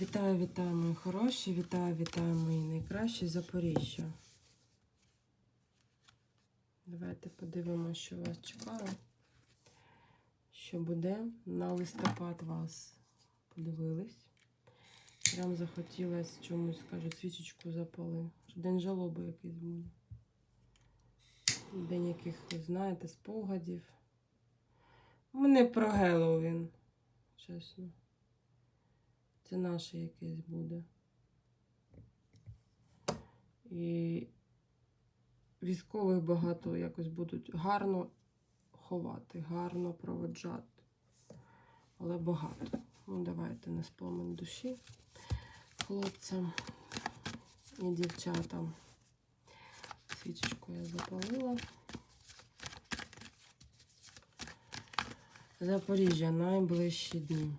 Вітаю, вітаю, мої хороші, вітаю, вітаю, мої найкращі Запоріжжя. Давайте подивимося, що вас чекає. Що буде на листопад вас подивились. Прям захотілося чомусь, кажуть, свічечку запали. День жалоби якийсь буде. День яких, знаєте, спогадів. Мене про Геловін, чесно. Це наше якесь буде. І військових багато якось будуть гарно ховати, гарно проводжати. Але багато. Ну, давайте не спомин душі хлопцям і дівчатам. Свічечку я запалила. Запоріжжя найближчі дні.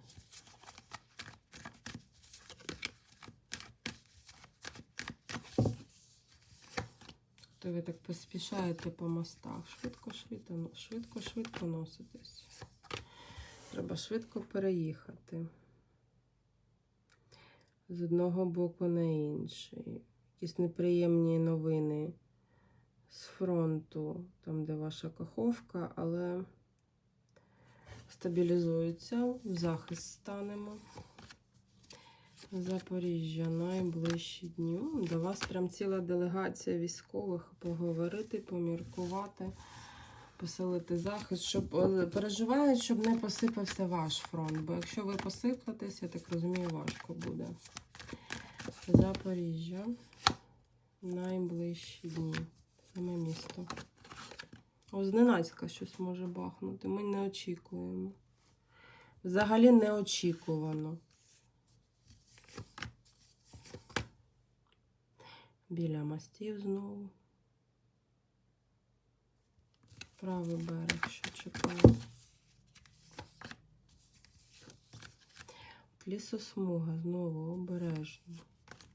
То ви так поспішаєте по мостах. Швидко, швидко, швидко, швидко носитесь. Треба швидко переїхати. З одного боку на інший. Якісь неприємні новини з фронту, там, де ваша каховка, але стабілізується, в захист станемо. Запоріжжя найближчі дні. До вас прям ціла делегація військових поговорити, поміркувати, посилити захист, щоб е, переживають, щоб не посипався ваш фронт. Бо якщо ви посиплетесь, я так розумію, важко буде. Запоріжжя. Найближчі дні. Саме місто. О, зненацька щось може бахнути. Ми не очікуємо. Взагалі неочікувано. Біля мостів знову. Правий берег, що чекає. Лісосмуга знову обережно.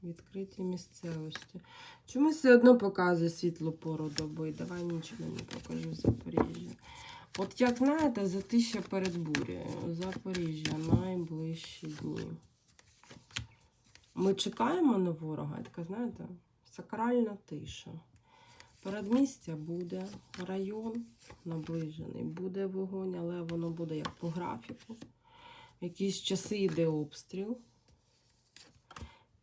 Відкриті місцевості. Чому все одно показує світлу пору доби? Давай нічого не покажу Запоріжжя. От як знаєте, затища перед бурею. Запоріжжя найближчі дні. Ми чекаємо на ворога, така, знаєте, сакральна тиша. Передмістя буде, район наближений, буде вогонь, але воно буде як по графіку. В якісь часи йде обстріл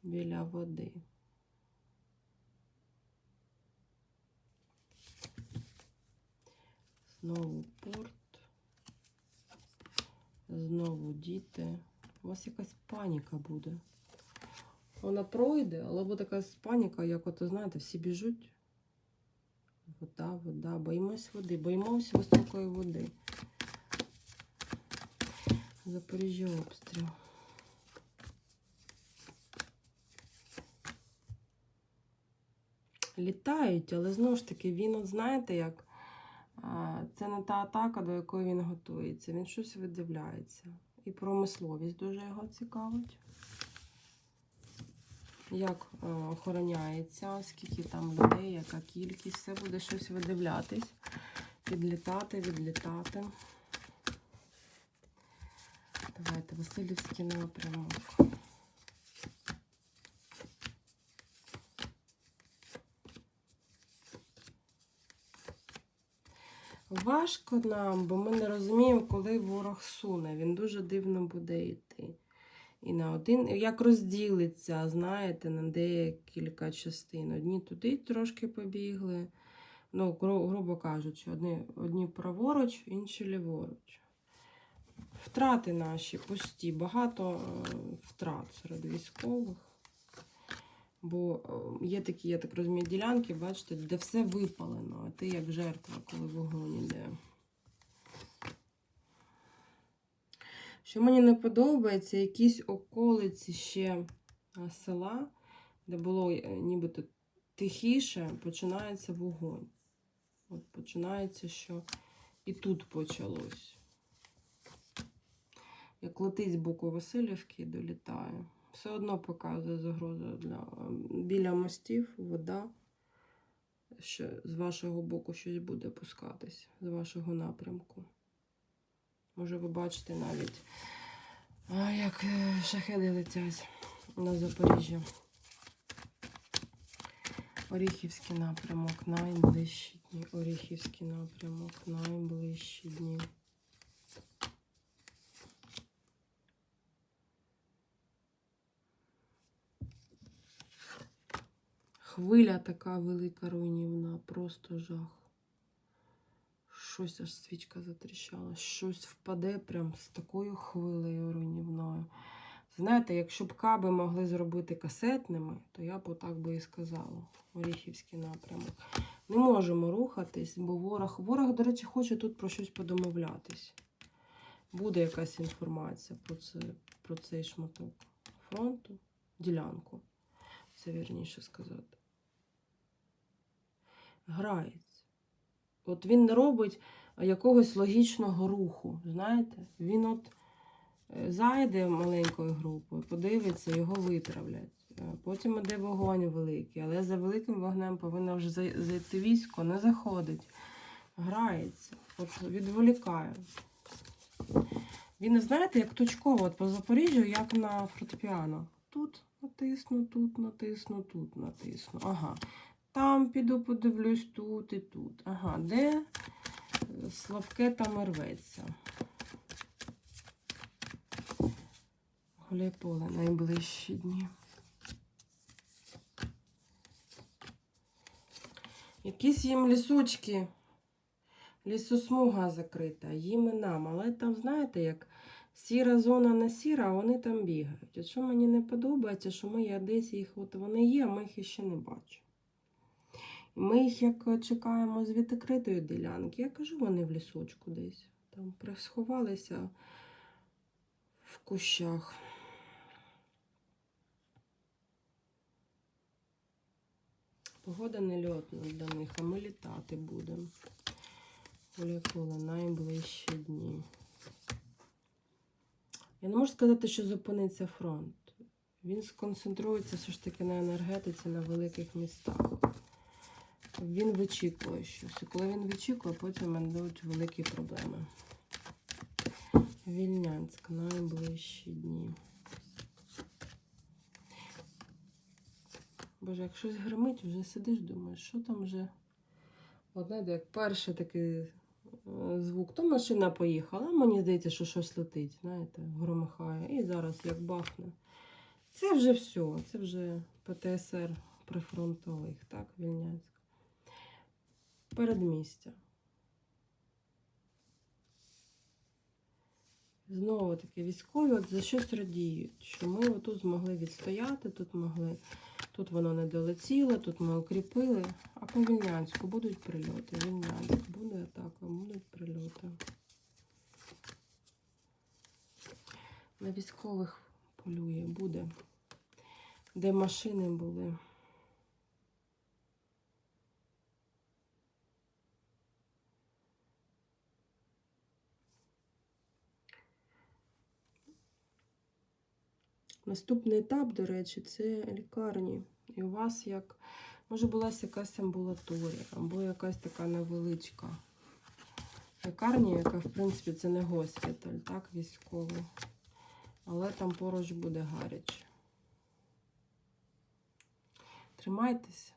біля води. Знову порт. Знову діти. У вас якась паніка буде. Вона пройде, але буде якась паніка, як от, знаєте, всі біжуть. Вода, вода, боїмось води, боїмося високої води. Запоріжжя обстріл. Літають, але знову ж таки, він, от знаєте, як це не та атака, до якої він готується. Він щось видивляється. І промисловість дуже його цікавить. Як е, охороняється, скільки там людей, яка кількість, все буде щось видивлятись, підлітати, відлітати. Давайте Васильівський напрямок. Важко нам, бо ми не розуміємо, коли ворог суне. Він дуже дивно буде йти. І на один, як розділиться, знаєте, на декілька частин. Одні туди трошки побігли. Ну, гру- грубо кажучи, одні, одні праворуч, інші ліворуч. Втрати наші пусті, багато е, втрат серед військових. Бо е, є такі, я так розумію, ділянки, бачите, де все випалено, а ти як жертва, коли вогонь іде. Що мені не подобається, якісь околиці ще села, де було е, нібито тихіше, починається вогонь. От починається, що і тут почалось. Як летить з боку Васильівки, долітає. Все одно показує загрозу для е, біля мостів, вода. Що з вашого боку щось буде пускатись, з вашого напрямку. Може, ви бачите навіть, як е, шахеди летять. на Запоріжжя. Оріхівський напрямок, найближчі дні. Оріхівський напрямок, найближчі дні. Хвиля така велика руйнівна, просто жах. Щось аж свічка затріщала, щось впаде прям з такою хвилею руйнівною. Знаєте, якщо б каби могли зробити касетними, то я б отак би і сказала. Оріхівський напрямок. Не можемо рухатись, бо ворог, ворог, до речі, хоче тут про щось подомовлятись. Буде якась інформація про, це, про цей шматок фронту, ділянку, це вірніше сказати. Грається. От він не робить якогось логічного руху. Знаєте, він от е, зайде маленькою групою, подивиться, його виправлять. Е, Потім іде вогонь великий, але за великим вогнем повинно вже зайти військо, не заходить. Грається, от відволікає. Він, знаєте, як точково, от по Запоріжжю, як на фортепіано. Тут натисну, тут натисну, тут натисну. Ага. Там піду подивлюсь, тут і тут. Ага, де е, слабке там рветься. Гуляйполе найближчі дні. Якісь їм лісочки, лісосмуга закрита, їм і нам. Але там, знаєте, як сіра зона не сіра, вони там бігають. От що мені не подобається, що ми є десь їх, от вони є, а ми їх ще не бачимо. Ми їх як чекаємо з відкритої ділянки. Я кажу, вони в лісочку десь. Там присховалися в кущах. Погода нельотна для них, а ми літати будемо. Полякула найближчі дні. Я не можу сказати, що зупиниться фронт. Він сконцентрується все ж таки на енергетиці на великих містах. Він вичікує щось. Коли він вичікує, потім йдуть великі проблеми. Вільнянськ найближчі дні. Боже, як щось гримить, вже сидиш, думаєш, що там вже. От знаєте, як перший такий е, звук, то машина поїхала, мені здається, що щось летить, знаєте, громихає. І зараз як бахне. Це вже все, це вже ПТСР прифронтових, так, Вільнянськ. Передмістя. Знову таки військові от за щось радіють, що ми отут змогли відстояти, тут могли, тут воно не долетіло, тут ми укріпили. А по Вільнянську будуть прильоти. Вільнянськ буде атака, будуть прильоти. На військових полює, буде. Де машини були. Наступний етап, до речі, це лікарні. І у вас як може була якась амбулаторія, або якась така невеличка лікарня, яка, в принципі, це не госпіталь, так, військовий. Але там поруч буде гаряче. Тримайтеся.